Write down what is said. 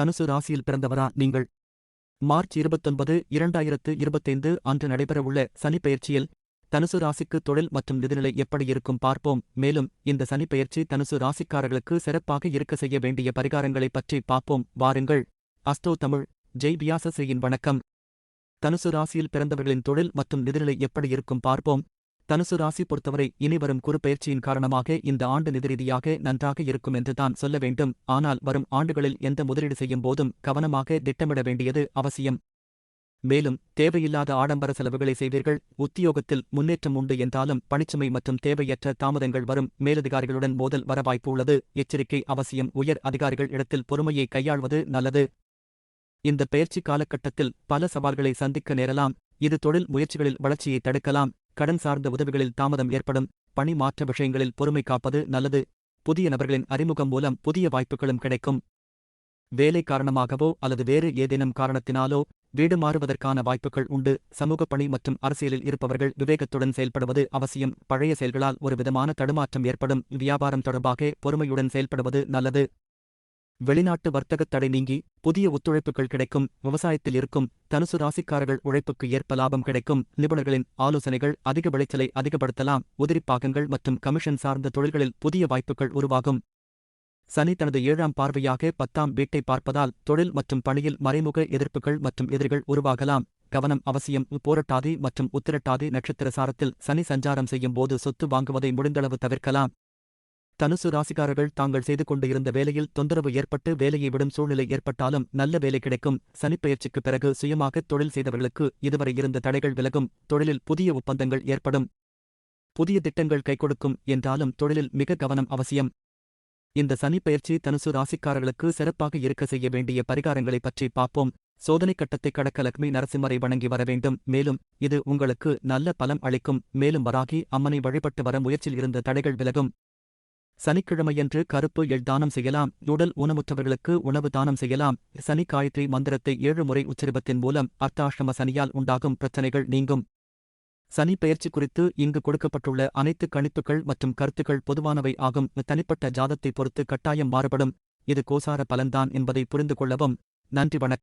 தனுசு ராசியில் பிறந்தவரா நீங்கள்? மார்ச் இருபத்தொன்பது இரண்டாயிரத்து இருபத்தைந்து அன்று நடைபெறவுள்ள சனிப்பெயர்ச்சியில் தனுசு ராசிக்கு தொழில் மற்றும் நிதிநிலை எப்படி இருக்கும் பார்ப்போம். மேலும் இந்த சனிப்பெயர்ச்சி தனுசு ராசிக்காரர்களுக்கு சிறப்பாக இருக்க செய்ய வேண்டிய பரிகாரங்களைப் பற்றி பார்ப்போம். வாருங்கள். அஸ்தோ தமிழ். ஜெய் பியாசஸ்ரீயின் வணக்கம். தனுசு ராசியில் பிறந்தவர்களின் தொழில் மற்றும் நிதிநிலை எப்படி இருக்கும் பார்ப்போம். தனுசு ராசி பொறுத்தவரை இனிவரும் குறுப்பெயர்ச்சியின் காரணமாக இந்த ஆண்டு நிதிரீதியாக நன்றாக இருக்கும் என்று தான் சொல்ல வேண்டும். ஆனால் வரும் ஆண்டுகளில் எந்த முதலீடு செய்யும் போதும் கவனமாக திட்டமிட வேண்டியது அவசியம். மேலும் தேவையில்லாத ஆடம்பர செலவுகளை செய்வீர்கள். உத்தியோகத்தில் முன்னேற்றம் உண்டு என்றாலும் பணிச்சுமை மற்றும் தேவையற்ற தாமதங்கள் வரும். மேலதிகாரிகளுடன் மோதல் வர வாய்ப்பு உள்ளது. எச்சரிக்கை அவசியம். உயர் அதிகாரிகள் இடத்தில் பொறுமையை கையாள்வது நல்லது. இந்த பயிற்சி காலகட்டத்தில் பல சவால்களை சந்திக்க நேரலாம். இது தொழில் முயற்சிகளில் வளர்ச்சியை தடுக்கலாம். கடன் சார்ந்த உதவிகளில் தாமதம் ஏற்படும். பணி மாற்ற விஷயங்களில் பொறுமை காப்பது நல்லது. புதிய நபர்களின் அறிமுகம் மூலம் புதிய வாய்ப்புகளும் கிடைக்கும். வேலை காரணமாகவோ அல்லது வேறு ஏதேனும் காரணத்தினாலோ வீடு மாறுவதற்கான வாய்ப்புகள் உண்டு. சமூக பணி மற்றும் அரசியலில் இருப்பவர்கள் விவேகத்துடன் செயல்படுவது அவசியம். பழைய செயல்களால் ஒரு விதமான தடுமாற்றம் ஏற்படும். வியாபாரம் தொடர்பாக பொறுமையுடன் செயல்படுவது நல்லது. வெளிநாட்டு வர்த்தகத் தடை நீங்கி புதிய ஒத்துழைப்புகள் கிடைக்கும் விவசாயத்தில் இருக்கும் தனுசு ராசிக்காரர்கள் உழைப்புக்கு ஏற்ப லாபம் கிடைக்கும் நிபுணர்களின் ஆலோசனைகள் அதிக விளைச்சலை அதிகப்படுத்தலாம் உதிரிப்பாகங்கள் மற்றும் கமிஷன் சார்ந்த தொழில்களில் புதிய வாய்ப்புகள் உருவாகும். சனி தனது ஏழாம் பார்வையாக பத்தாம் வீட்டை பார்ப்பதால் தொழில் மற்றும் பணியில் மறைமுக எதிர்ப்புகள் மற்றும் எதிரிகள் உருவாகலாம். கவனம் அவசியம் போரட்டாதி மற்றும் உத்திரட்டாதி நட்சத்திர சாரத்தில் சனி சஞ்சாரம் செய்யும் போது சொத்து வாங்குவதை முடிந்தளவு தவிர்க்கலாம். தனுசு ராசிக்காரர்கள் தாங்கள் செய்து கொண்டு இருந்த வேலையில் தொந்தரவு ஏற்பட்டு வேலையை விடும் சூழ்நிலை ஏற்பட்டாலும் நல்ல வேலை கிடைக்கும். சனிப்பெயர்ச்சிக்கு பிறகு சுயமாக தொழில் செய்தவர்களுக்கு இதுவரை இருந்த தடைகள் விலகும். தொழிலில் புதிய ஒப்பந்தங்கள் ஏற்படும். புதிய திட்டங்கள் கைகொடுக்கும் என்றாலும் தொழிலில் மிக கவனம் அவசியம். இந்த சனிப்பெயர்ச்சி தனுசு ராசிக்காரர்களுக்கு சிறப்பாக இருக்க செய்ய வேண்டிய பரிகாரங்களை பற்றி பார்ப்போம். சோதனை கட்டத்தை கடக்க லக்ஷ்மி நரசிம்மரை வணங்கி வர வேண்டும். மேலும் இது உங்களுக்கு நல்ல பலம் அளிக்கும். மேலும் வராகி அம்மனை வழிபட்டு வர முயற்சியில் இருந்த தடைகள் விலகும். சனிக்கிழமையன்று கருப்பு எள் தானம் செய்யலாம். உடல் ஊனமுற்றவர்களுக்கு உணவு தானம் செய்யலாம். சனி காயத்ரி மந்திரத்தை ஏழு முறை உச்சரிப்பத்தின் மூலம் அர்த்தாஷ்டம சனியால் உண்டாகும் பிரச்சனைகள் நீங்கும். சனி பெயர்ச்சி குறித்து இங்கு கொடுக்கப்பட்டுள்ள அனைத்து கணிப்புகள் மற்றும் கருத்துக்கள் பொதுவானவை ஆகும். தனிப்பட்ட ஜாதத்தை பொறுத்து கட்டாயம் மாறுபடும். இது கோசார பலன்தான் என்பதை புரிந்து கொள்ளவும். நன்றி வணக்கம்.